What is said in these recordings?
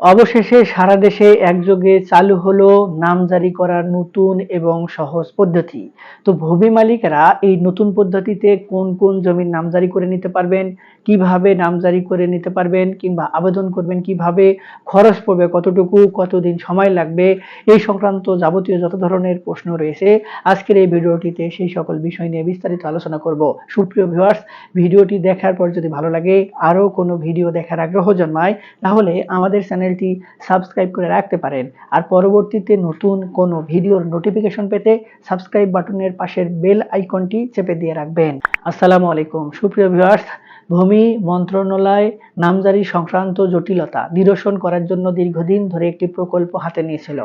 অবশেষে সারা দেশে একযোগে চালু হলো নামজারি করার নতুন এবং সহজ পদ্ধতি। তো ভূমি মালিকেরা এই নতুন পদ্ধতিতে কোন কোন জমির নামজারি করে নিতে পারবেন, কীভাবে নামজারি করে নিতে পারবেন কিংবা আবেদন করবেন কীভাবে, খরচ পড়বে কতটুকু, কতদিন সময় লাগবে, এই সংক্রান্ত যাবতীয় যত ধরনের প্রশ্ন রয়েছে, আজকের এই ভিডিওটিতে সেই সকল বিষয় নিয়ে বিস্তারিত আলোচনা করব। সুপ্রিয় ভিউয়ার্স, ভিডিওটি দেখার পর যদি ভালো লাগে, আরও কোনো ভিডিও দেখার আগ্রহ জন্মায়, তাহলে আমাদের চ্যানেলটি সাবস্ক্রাইব করে রাখতে পারেন। আর পরবর্তীতে নতুন কোনো ভিডিওর নোটিফিকেশন পেতে সাবস্ক্রাইব বাটনের পাশের বেল আইকনটি চেপে দিয়ে রাখবেন। আসসালামু আলাইকুম। সুপ্রিয় ভিউয়ার্স ভূমি মন্ত্রণালয় নামজারি সংক্রান্ত জটিলতা নিরসন করার জন্য দীর্ঘদিন ধরে একটি প্রকল্প হাতে নিয়েছিল।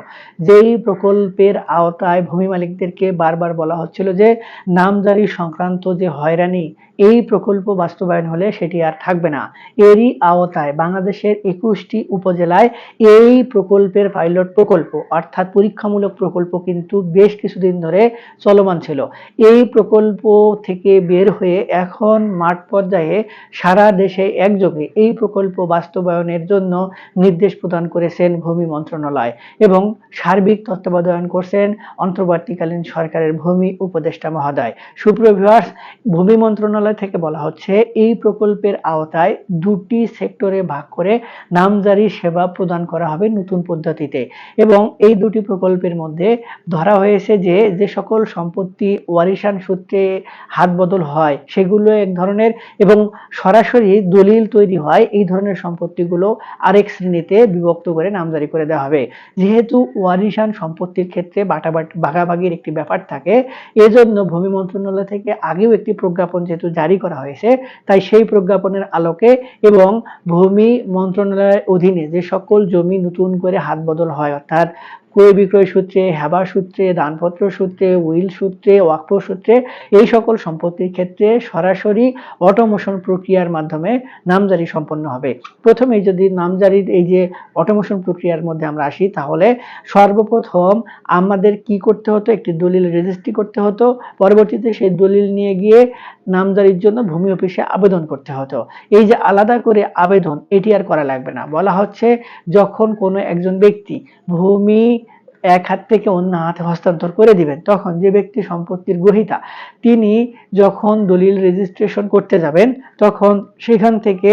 যেই প্রকল্পের আওতায় ভূমি মালিকদেরকে বারবার বলা হচ্ছিল যে, নামজারি সংক্রান্ত যে হয়রানি এই প্রকল্প বাস্তবায়ন হলে সেটি আর থাকবে না। এরই আওতায় বাংলাদেশের একুশটি উপজেলায় এই প্রকল্পের পাইলট প্রকল্প, অর্থাৎ পরীক্ষামূলক প্রকল্প কিন্তু বেশ কিছুদিন ধরে চলমান ছিল। এই প্রকল্প থেকে বের হয়ে এখন মাঠ পর্যায়ে সারা দেশে একযোগে এই প্রকল্প বাস্তবায়নের জন্য নির্দেশ প্রদান করেছেন ভূমি মন্ত্রণালয় এবং সার্বিক তত্ত্বাবধান করছেন অন্তর্বর্তীকালীন সরকারের ভূমি উপদেষ্টা মহোদয়। সুপ্রিয় ভূমি মন্ত্রণালয় থেকে বলা হচ্ছে, এই প্রকল্পের আওতায় দুটি সেক্টরে ভাগ করে নামজারি সেবা প্রদান করা হবে নতুন পদ্ধতিতে। এবং এই দুটি প্রকল্পের মধ্যে ধরা হয়েছে যে যে সকল সম্পত্তি ওয়ারিশান সূত্রে হাত বদল হয়, সেগুলো এক ধরনের এবং সরাসরি দলিল তৈরি হয়, এই ধরনের সম্পত্তিগুলো আরেক শ্রেণীতে বিভক্ত করে নামজারি করে দেওয়া হবে। যেহেতু ওয়ারিশান সম্পত্তির ক্ষেত্রে বাটাবাটি, ভাগাভাগির একটি ব্যাপার থাকে, এজন্য ভূমি মন্ত্রণালয় থেকে আগেও একটি প্রজ্ঞাপন যেহেতু জারি করা হয়েছে, তাই সেই প্রজ্ঞাপনের আলোকে এবং ভূমি মন্ত্রণালয়ের অধীনে যে সকল জমি নতুন করে হাত বদল হয়, অর্থাৎ ক্রয় বিক্রয় সূত্রে হেবা সূত্রে, দানপত্র সূত্রে, উইল সূত্রে, ওয়াকফ সূত্রে, এই সকল সম্পত্তির ক্ষেত্রে সরাসরি অটোমোশন প্রক্রিয়ার মাধ্যমে নামজারি সম্পন্ন হবে। প্রথমে যদি নামজারির এই যে অটোমোশন প্রক্রিয়ার মধ্যে আমরা আসি, তাহলে সর্বপ্রথম আমাদের কি করতে হতো? একটি দলিল রেজিস্ট্রি করতে হতো। পরবর্তীতে সেই দলিল নিয়ে গিয়ে নামজারির জন্য ভূমি অফিসে আবেদন করতে হতো। এই যে আলাদা করে আবেদন, এটি আর করা লাগবে না। বলা হচ্ছে, যখন কোনো একজন ব্যক্তি ভূমি এক হাত থেকে অন্য হাতে হস্তান্তর করে দিবেন। তখন যে ব্যক্তি সম্পত্তির গ্রহিতা, তিনি যখন দলিল রেজিস্ট্রেশন করতে যাবেন, তখন সেখান থেকে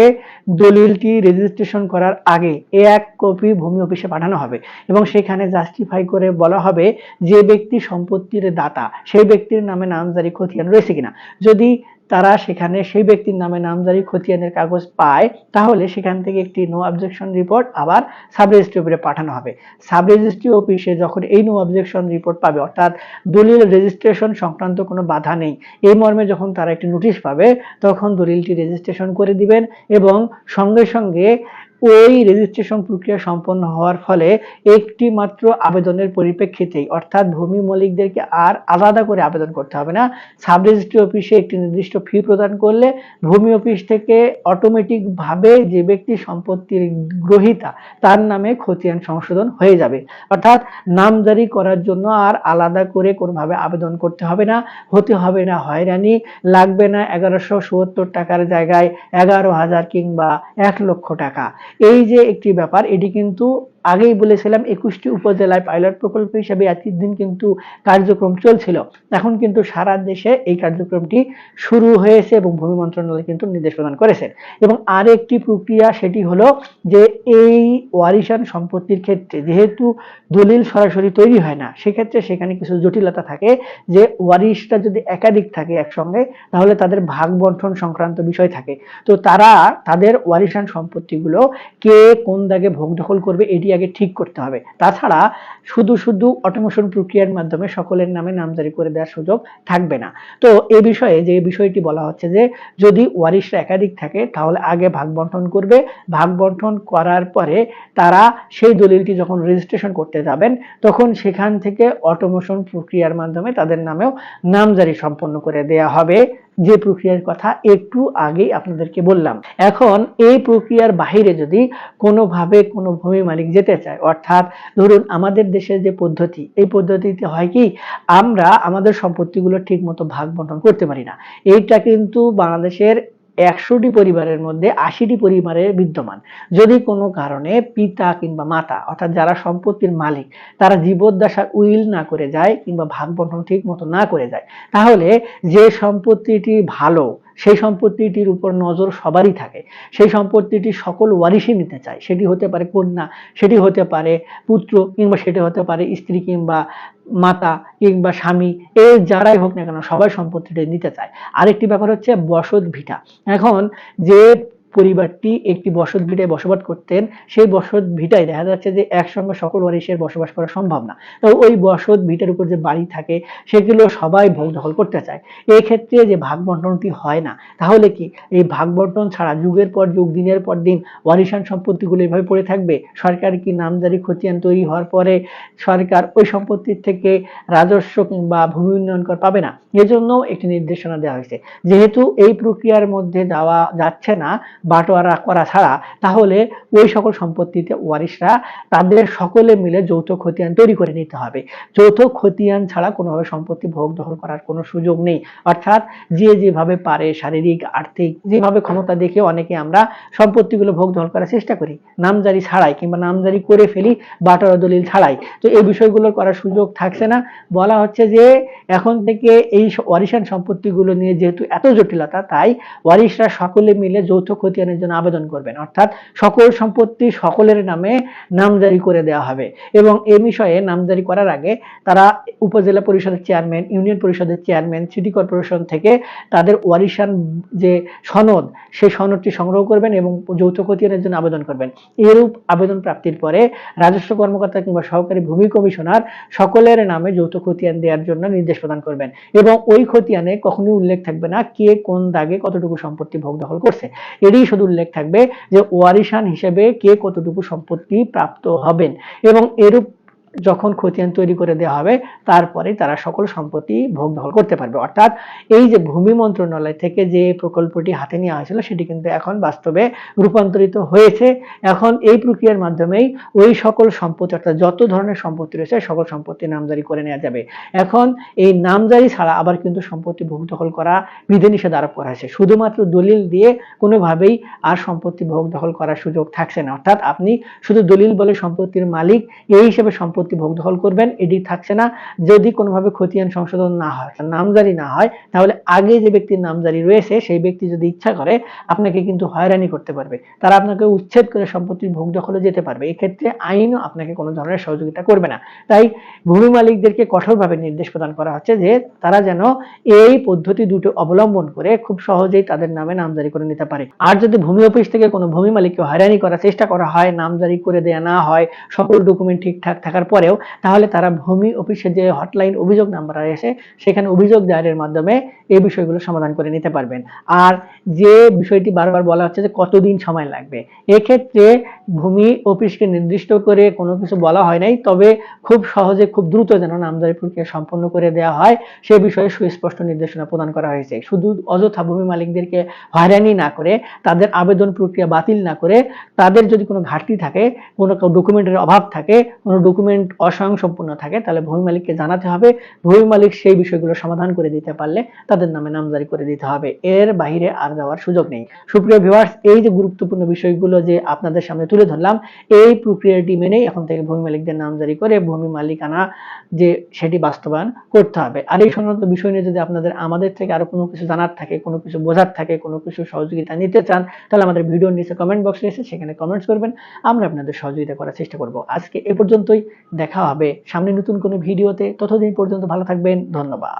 দলিলটি রেজিস্ট্রেশন করার আগে এক কপি ভূমি অফিসে পাঠানো হবে এবং সেখানে জাস্টিফাই করে বলা হবে যে ব্যক্তি সম্পত্তির দাতা, সেই ব্যক্তির নামে নামজারি খতিয়ান রয়েছে কিনা। যদি তারা সেখানে সেই ব্যক্তির নামে নামজারি খতিয়ানের কাগজ পায়, তাহলে সেখান থেকে একটি নো অবজেকশন রিপোর্ট আবার সাব রেজিস্ট্রি অফিসে পাঠানো হবে। সাব রেজিস্ট্রি অফিসে যখন এই নো অবজেকশন রিপোর্ট পাবে, অর্থাৎ দলিল রেজিস্ট্রেশন সংক্রান্ত কোনো বাধা নেই, এই মর্মে যখন তারা একটি নোটিশ পাবে, তখন দলিলটি রেজিস্ট্রেশন করে দিবেন এবং সঙ্গে সঙ্গে ওই রেজিস্ট্রেশন প্রক্রিয়া সম্পন্ন হওয়ার ফলে একটি মাত্র আবেদনের পরিপ্রেক্ষিতেই, অর্থাৎ ভূমি মালিকদেরকে আর আলাদা করে আবেদন করতে হবে না। সাব রেজিস্ট্রি অফিসে একটি নির্দিষ্ট ফি প্রদান করলে ভূমি অফিস থেকে অটোমেটিক ভাবে যে ব্যক্তি সম্পত্তির গ্রহিতা, তার নামে খতিয়ান সংশোধন হয়ে যাবে। অর্থাৎ নামজারি করার জন্য আর আলাদা করে কোনোভাবে আবেদন করতে হবে না। হতে হবে না হয়রানি, লাগবে না এগারোশো টাকার জায়গায় এগারো হাজার কিংবা এক লক্ষ টাকা। এই যে একটি ব্যাপার এটি কিন্তু আগেই বলেছিলাম, একুশটি উপজেলায় পাইলট প্রকল্প হিসেবে এতদিন কিন্তু কার্যক্রম চলছিল। এখন কিন্তু সারা দেশে এই কার্যক্রমটি শুরু হয়েছে এবং ভূমি মন্ত্রণালয় কিন্তু নির্দেশ প্রদান করেছেন এবং আর একটি প্রক্রিয়া সেটি হলো যে এই ওয়ারিশান সম্পত্তির ক্ষেত্রে যেহেতু দলিল সরাসরি তৈরি হয় না, সেক্ষেত্রে সেখানে কিছু জটিলতা থাকে যে ওয়ারিশটা যদি একাধিক থাকে একসঙ্গে, তাহলে তাদের ভাগ বন্টন সংক্রান্ত বিষয় থাকে। তো তারা, তাদের ওয়ারিশান সম্পত্তিগুলো কে কোন দাগে ভোগ দখল করবে, এটি আগে ঠিক করতে হবে। তাছাড়া শুধু শুধু অটোমেশন প্রক্রিয়ার মাধ্যমে সকলের নামে নামজারি করে দেওয়ার সুযোগ থাকবে না। তো এ বিষয়ে যে বিষয়টি বলা হচ্ছে যে, যদি ওয়ারিশরা একাধিক থাকে, তাহলে আগে ভাগ বন্টন করবে। ভাগ বন্টন করার পরে তারা সেই দলিলটি যখন রেজিস্ট্রেশন করতে যাবেন, তখন সেখান থেকে অটোমেশন প্রক্রিয়ার মাধ্যমে তাদের নামেও নামজারি সম্পন্ন করে দেয়া হবে। যে প্রক্রিয়ার কথা একটু আগেই আপনাদেরকে বললাম। এখন এই প্রক্রিয়ার বাহিরে যদি কোনোভাবে কোনো ভূমি মালিক যেতে চায়, অর্থাৎ ধরুন আমাদের দেশের যে পদ্ধতি, এই পদ্ধতিতে হয় কি, আমরা আমাদের সম্পত্তিগুলো ঠিক মতো ভাগ বন্টন করতে পারি না। এইটা কিন্তু বাংলাদেশের একশোটি পরিবারের মধ্যে আশিটি পরিবারের বিদ্যমান। যদি কোনো কারণে পিতা কিংবা মাতা, অর্থাৎ যারা সম্পত্তির মালিক, তারা জীবদ্দশা উইল না করে যায় কিংবা ভাগ বন্টন ঠিক মতো না করে যায়, তাহলে যে সম্পত্তিটি ভালো সেই সম্পত্তিটির উপর নজর সবারই থাকে। সেই সম্পত্তিটি সকল ওয়ারিশই নিতে চায়। সেটি হতে পারে কন্যা, সেটি হতে পারে পুত্র কিংবা সেটি হতে পারে স্ত্রী কিংবা মাতা কিংবা স্বামী, এ যারাই হোক না কেন সবাই সম্পত্তিটা নিতে চায়। আরেকটি ব্যাপার হচ্ছে বসত ভিটা। এখন যে পরিবারটি একটি বসত ভিটায় বসবাস করতেন। সেই বসত ভিটায় দেখা যাচ্ছে যে একসঙ্গে সকল ওয়ারিশের বসবাস করা সম্ভব না। তো ওই বসত ভিটার উপর যে বাড়ি থাকে, সেগুলো সবাই ভোগ দখল করতে চায়। এই ক্ষেত্রে যে ভাগ বন্টনটি হয় না, তাহলে কি এই ভাগ বন্টন ছাড়া যুগের পর যুগ, দিনের পর দিন ওয়ারিশান সম্পত্তিগুলো এভাবে পড়ে থাকবে? সরকার কি নামজারি খতিয়ান তৈরি হওয়ার পরে সরকার ওই সম্পত্তির থেকে রাজস্ব কিংবা ভূমি উন্নয়ন কর পাবে না? এজন্য একটি নির্দেশনা দেওয়া হয়েছে। যেহেতু এই প্রক্রিয়ার মধ্যে যাওয়া যাচ্ছে না বাটোয়ারা করা ছাড়া, তাহলে ওই সকল সম্পত্তিতে ওয়ারিশরা তাদের সকলে মিলে যৌথ খতিয়ান তৈরি করে নিতে হবে। যৌথ খতিয়ান ছাড়া কোনোভাবে সম্পত্তি ভোগ দখল করার কোনো সুযোগ নেই। অর্থাৎ যে যেভাবে পারে শারীরিক, আর্থিক, যেভাবে ক্ষমতা দেখে অনেকে আমরা সম্পত্তিগুলো ভোগ দখল করার চেষ্টা করি। নামজারি ছাড়াই কিংবা নামজারি করে ফেলি, বাটোয়ারা দলিল ছাড়াই। তো এই বিষয়গুলো করার সুযোগ থাকছে না। বলা হচ্ছে যে এখন থেকে এই ওয়ারিশান সম্পত্তিগুলো নিয়ে যেহেতু এত জটিলতা, তাই ওয়ারিশরা সকলে মিলে যৌথ খতিয়ানের জন্য আবেদন করবেন। অর্থাৎ সকল সম্পত্তি সকলের নামে নামজারি করে দেওয়া হবে। এবং এ বিষয়ে নামজারি করার আগে তারা উপজেলা পরিষদের চেয়ারম্যান, ইউনিয়ন পরিষদের চেয়ারম্যান, সিটি কর্পোরেশন থেকে তাদের ওয়ারিশান যে সনদ, সেই সনদটি সংগ্রহ করবেন এবং যৌথ খতিয়ানের জন্য আবেদন করবেন। এরূপ আবেদন প্রাপ্তির পরে রাজস্ব কর্মকর্তা কিংবা সহকারী ভূমি কমিশনার সকলের নামে যৌথ খতিয়ান দেওয়ার জন্য নির্দেশ প্রদান করবেন। এবং ওই খতিয়ানে কখনোই উল্লেখ থাকবে না কে কোন দাগে কতটুকু সম্পত্তি ভোগ দখল করছে। এরই শুধু উল্লেখ থাকবে যে ওয়ারিশান হিসেবে কে কতটুকু সম্পত্তি প্রাপ্ত হবেন। এবং এরূপ যখন খতিয়ান তৈরি করে দেওয়া হবে তারপরে তারা সকল সম্পত্তি ভোগ দখল করতে পারবে। অর্থাৎ এই যে ভূমি মন্ত্রণালয় থেকে যে প্রকল্পটি হাতে নেওয়া হয়েছিল, সেটি কিন্তু এখন বাস্তবে রূপান্তরিত হয়েছে। এখন এই প্রক্রিয়ার মাধ্যমেই ওই সকল সম্পত্তি, অর্থাৎ যত ধরনের সম্পত্তি রয়েছে, সকল সম্পত্তি নামজারি করে নেওয়া যাবে। এখন এই নামজারি ছাড়া আবার কিন্তু সম্পত্তি ভোগ দখল করা বিধিনিষেধ আরোপ করা হয়েছে। শুধুমাত্র দলিল দিয়ে কোনোভাবেই আর সম্পত্তি ভোগ দখল করার সুযোগ থাকছে না। অর্থাৎ আপনি শুধু দলিল বলে সম্পত্তির মালিক, এই হিসেবে সম্পত্তি ভোগ দখল করবেন, এটি থাকছে না। যদি কোনোভাবে খতিয়ান সংশোধন না হয়, অর্থাৎ নামজারি না হয়, তাহলে আগে যে ব্যক্তির নামজারি রয়েছে, সেই ব্যক্তি যদি ইচ্ছা করে, আপনাকে কিন্তু হয়রানি করতে পারবে। তারা আপনাকে উচ্ছেদ করে সম্পত্তির ভোগ দখলে যেতে পারবে। এক্ষেত্রে আইনও আপনাকে কোনো ধরনের সহযোগিতা করবে না। তাই ভূমি মালিকদেরকে কঠোরভাবে নির্দেশ প্রদান করা হচ্ছে যে, তারা যেন এই পদ্ধতি দুটো অবলম্বন করে খুব সহজেই তাদের নামে নামজারি করে নিতে পারে। আর যদি ভূমি অফিস থেকে কোনো ভূমি মালিককে হয়রানি করার চেষ্টা করা হয়, নামজারি করে দেয়া না হয়, সকল ডকুমেন্ট ঠিকঠাক থাকার পরেও, তাহলে তারা ভূমি অফিসে যে হটলাইন অভিযোগ নাম্বার এসে সেখানে অভিযোগ দায়েরের মাধ্যমে এই বিষয়গুলো সমাধান করে নিতে পারবেন। আর যে বিষয়টি বারবার বলা হচ্ছে যে কতদিন সময় লাগবে, এক্ষেত্রে ভূমি অফিসকে নির্দিষ্ট করে কোনো কিছু বলা হয় নাই, তবে খুব সহজে, খুব দ্রুত যেন নামজারি প্রক্রিয়া সম্পন্ন করে দেওয়া হয়, সে বিষয়ে সুস্পষ্ট নির্দেশনা প্রদান করা হয়েছে। শুধু অযথা ভূমি মালিকদেরকে হয়রানি না করে, তাদের আবেদন প্রক্রিয়া বাতিল না করে, তাদের যদি কোনো ঘাটতি থাকে, কোনো ডকুমেন্টের অভাব থাকে, কোনো ডকুমেন্ট অস্বয়ংসম্পূর্ণ থাকে, তাহলে ভূমি মালিককে জানাতে হবে। ভূমি মালিক সেই বিষয়গুলো সমাধান করে দিতে পারলে তাদের নামে নামজারি করে দিতে হবে। এর বাইরে আর যাওয়ার সুযোগ নেই। সুপ্রিয় ভিউয়ার্স এই যে গুরুত্বপূর্ণ বিষয়গুলো যে আপনাদের সামনে তুলে ধরলাম। এই প্রক্রিয়াটি মেনেই এখন থেকে ভূমি মালিকদের নামজারি করে ভূমি মালিকানা যে সেটি বাস্তবায়ন করতে হবে। আর এই সংক্রান্ত বিষয় নিয়ে যদি আপনাদের আমাদের থেকে আরও কোনো কিছু জানার থাকে, কোনো কিছু বোঝার থাকে, কোনো কিছু সহযোগিতা নিতে চান, তাহলে আমাদের ভিডিওর নিচে কমেন্ট বক্স রয়েছে সেখানে কমেন্টস করবেন। আমরা আপনাদের সহযোগিতা করার চেষ্টা করব। আজকে এ পর্যন্তই। দেখা হবে সামনে নতুন কোনো ভিডিওতে। ততদিন পর্যন্ত ভালো থাকবেন। ধন্যবাদ।